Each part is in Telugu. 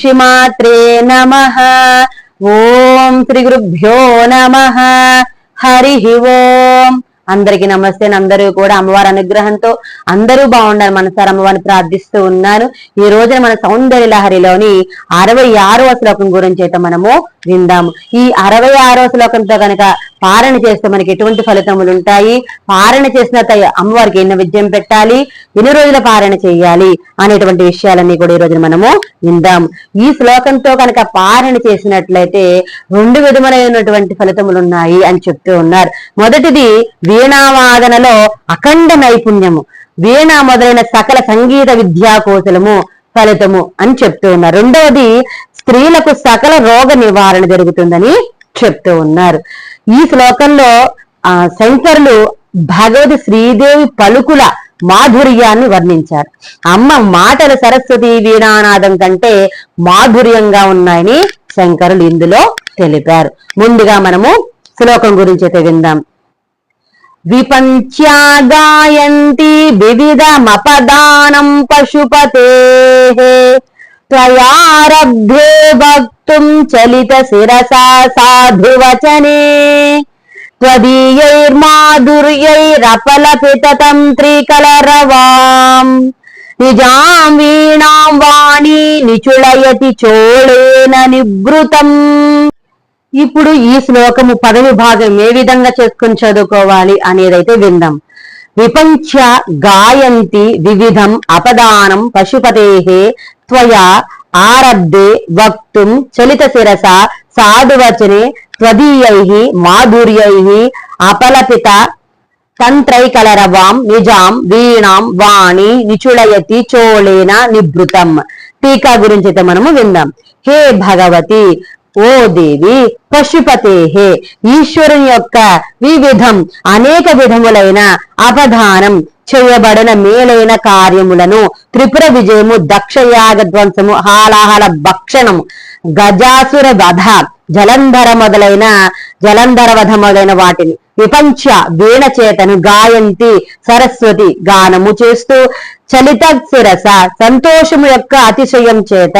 శ్రీమాత్రే నమ ఓం శ్రీ గురుభ్యో నమ హరి ఓం। అందరికి నమస్తే అందరూ కూడా అమ్మవారి అనుగ్రహంతో అందరూ బాగుండాలి మనసారి అమ్మవారిని ప్రార్థిస్తూ ఉన్నాను. ఈ రోజున మన సౌందర్య లహరిలోని అరవై ఆరవ శ్లోకం గురించి అయితే మనము విందాము. ఈ అరవై ఆరవ శ్లోకంతో కనుక పారణ చేస్తే మనకి ఎటువంటి ఫలితములు ఉంటాయి? పారణ చేసిన అమ్మవారికి ఎన్ని విద్యం పెట్టాలి? ఎన్ని రోజుల పారణ చేయాలి? అనేటువంటి విషయాలన్నీ కూడా ఈ రోజున మనము విందాం. ఈ శ్లోకంతో కనుక పారణ చేసినట్లయితే రెండు విధములైనటువంటి ఫలితములు ఉన్నాయి అని చెప్తూ ఉన్నారు. మొదటిది వీణావాదనలో అఖండ నైపుణ్యము. వీణ మొదలైన సకల సంగీత విద్యా కోశలము ఫలితము అని చెప్తూ ఉన్నారు. రెండవది స్త్రీలకు సకల రోగ నివారణ జరుగుతుందని చెప్తూ ఉన్నారు. ఈ శ్లోకంలో ఆ శంకరులు భగవతి శ్రీదేవి పలుకుల మాధుర్యాన్ని వర్ణించారు. అమ్మ మాటల సరస్వతి వీణానాదం కంటే మాధుర్యంగా ఉన్నాయని శంకరులు ఇందులో తెలిపారు. ముందుగా మనము శ్లోకం గురించి అయితే విందాం. విపంచ్యా గాయంతి వివిధమపదానం పశుపతే త్వయారబ్ధే వక్తుం చలిత శిరసా సాధువచనే त्वदीयैर्माधुर्यैरपलपिततन्त्रिकलरवाम् నిజాం వీణాం వాణి నిచుళయతి చోళేన నిభృతం ఇప్పుడు ఈ శ్లోకము పదవి భాగం ఏ విధంగా చేసుకుని చదువుకోవాలి అనేదైతే విందాం విపంచ గాయంతి వివిధం అపదానం పశుపతే త్వయా ఆరబ్ధే వక్తుం చలిత శిరస సాధువచనే త్వదీయై మాధుర్యై అపలపిత తంత్రైకలరవాం నిజాం వీణాం వాణి నిచుళయతి చోళేన నిభృతం. టీకా గురించి అయితే మనము విందాం హే భగవతి ఓ దేవి పశుపతే ఈశ్వరుని యొక్క వివిధం అనేక విధములైన అపధానం చేయబడిన మేలైన కార్యములను త్రిపుర విజయము దక్షయాగ ధ్వంసము హాలాహల భక్షణము గజాసుర వధ జలంధర మొదలైన జలంధర వధ మొదలైన వాటిని విపంచ వీణ చేతను గాయంతి సరస్వతి గానము చేస్తూ చలిత శిరస సంతోషము యొక్క అతిశయం చేత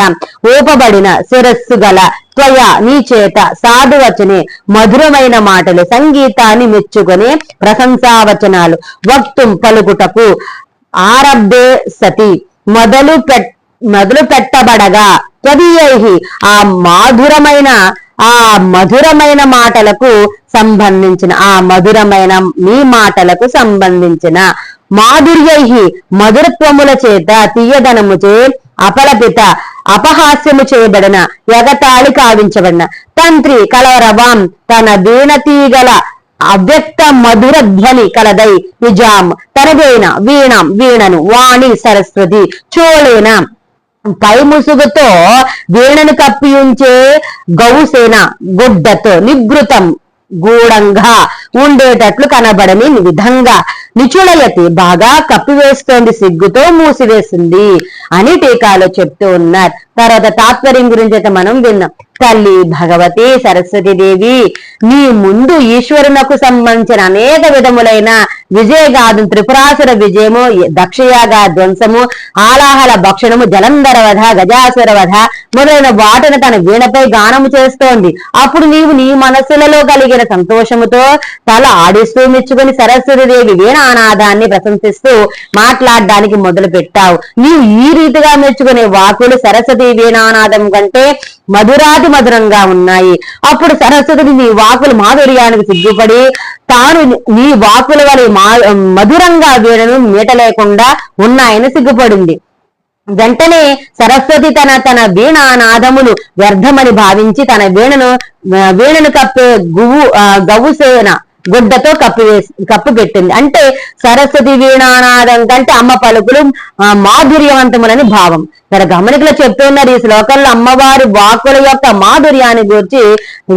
ఊపబడిన శిరస్సు గల త్వయ నీ చేత సాధువచనే మధురమైన మాటలు సంగీతాన్ని మెచ్చుకొని ప్రశంసావచనాలు వక్తుం పలుకుటకు ఆరబ్దే సతి మొదలు పెట్ మొదలు పెట్టబడగా త్వదీయై ఆ మాధురమైన ఆ మధురమైన మాటలకు సంబంధించిన ఆ మధురమైన మీ మాటలకు సంబంధించిన మాధుర్యై మధురత్వముల చేత తీయదనముచే అపలపిత అపహాస్యము చేయబడిన ఎగతాళి కావించబడిన తంత్రి కలవరవాం తన దీనతీగల అవ్యక్త మధుర ధ్వని కలదై నిజాం తనదైన వీణం వీణను వాణి సరస్వతి చోళేన పై ముసుగుతో వీణను కప్పి ఉంచే గౌసేన గుడ్డతో నిభృతం గూఢంగా ఉండేటట్లు కనబడని విధంగా నిచుడయతి బాగా కప్పివేస్తోంది సిగ్గుతో మూసివేసింది అని టీకాలో చెప్తూ ఉన్నారు. తర్వాత తాత్పర్యం గురించి అయితే మనం విన్నాం. తల్లి భగవతి సరస్వతీదేవి నీ ముందు ఈశ్వరునకు సంబంధించిన అనేక విధములైన విజయగాధం త్రిపురాసుర విజయము దక్షయాగా ధ్వంసము ఆలాహల భక్షణము జలంధర వధ గజాసుర వధ మొదలైన వాటిని తన వీణపై గానము చేస్తోంది. అప్పుడు నీవు నీ మనస్సులలో కలిగిన సంతోషముతో తల ఆడిస్తూ మెచ్చుకొని సరస్వతి దేవి వీణానాదాన్ని ప్రశంసిస్తూ మాట్లాడడానికి మొదలు పెట్టావు. నీవు ఈ రీతిగా మెచ్చుకునే వాకులు సరస్వతి వీణానాదం కంటే మధురాతి మధురంగా ఉన్నాయి. అప్పుడు సరస్వతి నీ వాకులు మాధుర్యానికి సిగ్గుపడి తాను నీ వాకుల వలె మధురంగా వీణను మీట లేకుండా ఉన్నాయని సిగ్గుపడింది. వెంటనే సరస్వతి తన తన వీణానాదములు వ్యర్థమని భావించి తన వీణను వీణను కప్పే గువ్వు గవుసేన గుడ్డతో కప్పు వేసి కప్పు పెట్టింది అంటే సరస్వతి వీణానాదం కంటే అమ్మ పలుకులు మాధుర్యవంతములని భావం. ఇక్కడ గమనికలు చెప్తున్నారు ఈ శ్లోకంలో అమ్మవారి వాక్కుల యొక్క మాధుర్యాన్ని గురించి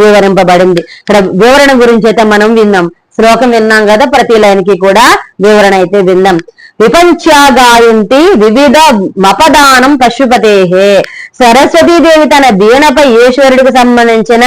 వివరింపబడింది. ఇక్కడ వివరణ గురించి అయితే మనం విన్నాం. శ్లోకం విన్నాం కదా ప్రతి లైన్కి కూడా వివరణ అయితే విన్నాం విపంచాగాయంతి వివిధ మపదానం పశుపతే సరస్వతీదేవి తన దీనపై ఈశ్వరుడికి సంబంధించిన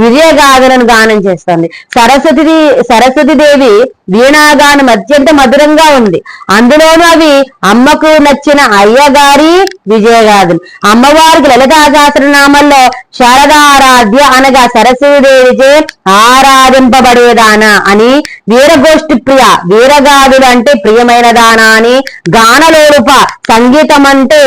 విజయగాథలను గానం చేస్తుంది. సరస్వతి సరస్వతీదేవి వీణాగానం అత్యంత మధురంగా ఉంది. అందులోనూ అవి అమ్మకు నచ్చిన అయ్యగారి విజయగాథలు అమ్మవారికి లలితా సహస్రనామంలో శారదారాధ్య అనగా సరస్వీదేవిచే ఆరాధింపబడేదానా అని వీరగోష్ఠి ప్రియ వీరగాథులు అంటే ప్రియమైన దానా అని గానలోరుప సంగీతం అంటే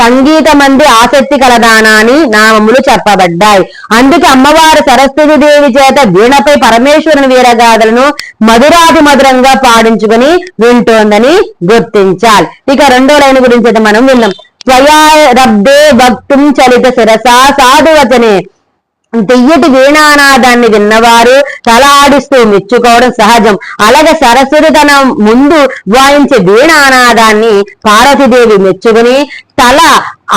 సంగీతమంది ఆసక్తి కలదానా అని నామములు చెప్పబడ్డాయి. అందుకే అమ్మవారు సరస్వతి దేవి చేత వీణపై పరమేశ్వరుని వీరగాథలను మధురాది మధురంగా పాడించుకుని వింటోందని గుర్తించాలి. ఇక రెండో లైన్ గురించి అయితే మనం విన్నాం త్వయా రబ్దే భక్తుం చలిత శిరసా సాధువచనే తెయ్యటి వీణానాదాన్ని విన్నవారు తల ఆడిస్తూ మెచ్చుకోవడం సహజం. అలాగే సరస్వతి తన ముందు వాయించే వీణానాదాన్ని పార్వతీదేవి మెచ్చుకుని తల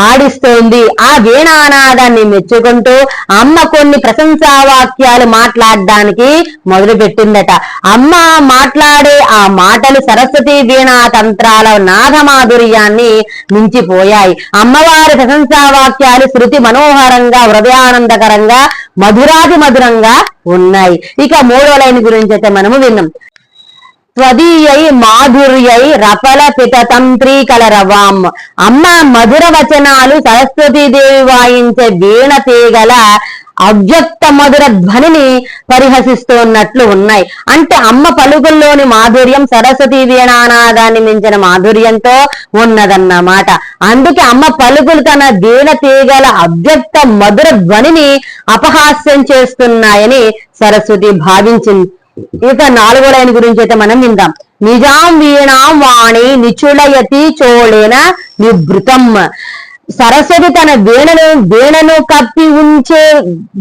ఆడిస్తోంది. ఆ వీణానాదాన్ని మెచ్చుకుంటూ అమ్మ కొన్ని ప్రశంసా వాక్యాలు మాట్లాడడానికి మొదలుపెట్టిందట. అమ్మ మాట్లాడే ఆ మాటలు సరస్వతి వీణా తంత్రాల నాగమాధుర్యాన్ని మించిపోయాయి. అమ్మవారి ప్రశంసా వాక్యాలు శృతి మనోహరంగా హృదయానందకరంగా మధురాది మధురంగా ఉన్నాయి. ఇక మూడో లైన్ గురించి అయితే మనము విన్నాం. త్వదీయై మాధుర్యై రపల పితతంత్రీకలరవాం అమ్మ మధుర వచనాలు సరస్వతీదేవి వాయించే వీణ తీగల అవ్యక్త మధుర ధ్వనిని పరిహసిస్తున్నట్లు ఉన్నాయి. అంటే అమ్మ పలుకుల్లోని మాధుర్యం సరస్వతి వీణానాదాన్ని మించిన మాధుర్యంతో ఉన్నదన్నమాట. అందుకే అమ్మ పలుకులు తన వీణ తీగల అవ్యక్త మధుర ధ్వనిని అపహాస్యం చేస్తున్నాయని సరస్వతి భావించింది. ఇక నాలుగో లైన్ గురించి అయితే మనం విందాం. నిజాం వీణాం వాణి నిచుళయతి చోళేన నిభృతం. సరస్వతి తన వీణను వీణను కప్పి ఉంచే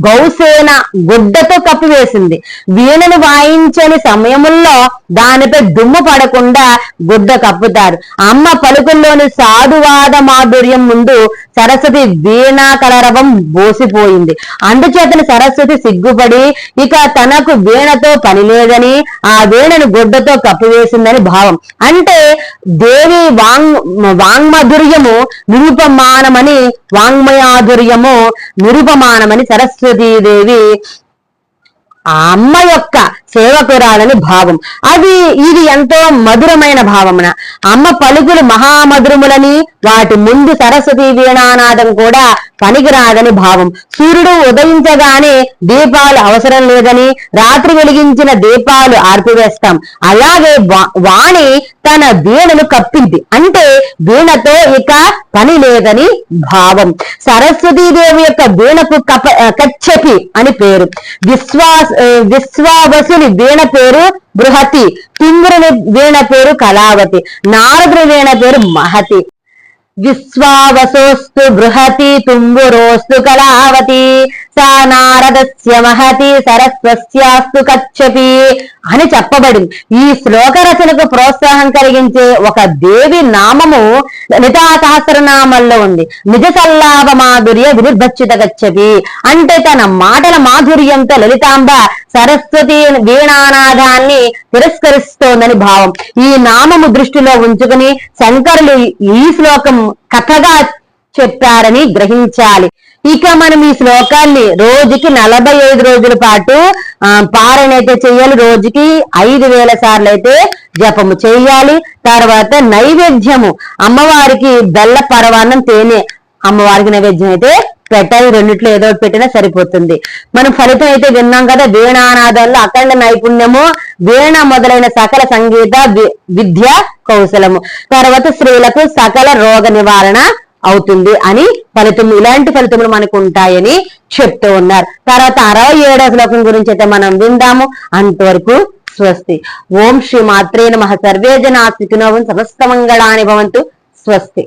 గౌసేన గుడ్డతో కప్పి వేసింది. వీణను వాయించని సమయముల్లో దానిపై దుమ్ము పడకుండా గుడ్డ కప్పుతారు. అమ్మ పలుకుల్లోని సాధువాద మాధుర్యం ముందు సరస్వతి వీణా కలరవం బోసిపోయింది. అందుచేతని సరస్వతి సిగ్గుపడి ఇక తనకు వీణతో పని లేదని ఆ వీణను గుడ్డతో కప్పివేసిందని భావం. అంటే దేవి వాంగ్ వాంగ్మధుర్యము నిరుపమానమని వాంగ్మయాధుర్యము నిరుపమానమని సరస్వతీదేవి ఆ అమ్మ యొక్క సేవకురాలని భావం. అది ఇది ఎంతో మధురమైన భావమున. అమ్మ పలుకులు మహామధురములని వాటి ముందు సరస్వతి వీణానాదం కూడా పనికిరాదని భావం. సూర్యుడు ఉదయించగానే దీపాలు అవసరం లేదని రాత్రి వెలిగించిన దీపాలు ఆర్పివేస్తాం. అలాగే వా- వాణి తన వీణను కప్పింది. అంటే వీణతో ఇక పని లేదని భావం. సరస్వతీదేవి యొక్క వీణకు కప కచ్చపి అని పేరు. విశ్వాస విశ్వావసుని వీణ పేరు బృహతి. పింగురుని వీణ పేరు కళావతి. నారదుని వీణ పేరు మహతి. విశ్వావసోస్తు బృహతి తుంగురోస్తు కళావతి సా నారదస్య మహతి సరస్వస్యాస్తు కచ్చపి అని చెప్పబడింది. ఈ శ్లోక రచనకు ప్రోత్సాహం కలిగించే ఒక దేవి నామము లలితా సహస్రనామంలో ఉంది. నిజ సల్లాభ మాధుర్య వినిర్భచ్చిత గచ్చపి. అంటే తన మాటల మాధుర్యంతో లలితాంబ సరస్వతి వీణానాదాన్ని తిరస్కరిస్తోందని భావం. ఈ నామము దృష్టిలో ఉంచుకుని శంకరులు ఈ శ్లోకం కథగా చెప్పారని గ్రహించాలి. ఇక మనం ఈ శ్లోకాన్ని రోజుకి నలభై ఐదు రోజుల పాటు ఆ, చేయాలి. రోజుకి ఐదు వేల సార్లు అయితే జపము చేయాలి. తర్వాత నైవేద్యము. అమ్మవారికి బెల్ల పరవాన్నం తేనె అమ్మవారికి నైవేద్యం అయితే పెట్టాలి రెండిట్లో ఏదో పెట్టినా సరిపోతుంది. మనం ఫలితం అయితే విన్నాం కదా వీణానాదంలో అఖండ నైపుణ్యము వీణ మొదలైన సకల సంగీత విద్య కౌశలము. తర్వాత స్త్రీలకు సకల రోగ నివారణ అవుతుంది అని ఫలితం ఇలాంటి ఫలితములు మనకు ఉంటాయని చెప్తూ ఉన్నారు. తర్వాత అరవై ఏడవ శ్లోకం గురించి అయితే మనం విందాము. అంతవరకు స్వస్తి. ఓం శ్రీ మాత్రే నమ. సర్వే జనా సుఖినోవం సమస్త మంగళాని భవంతు. స్వస్తి.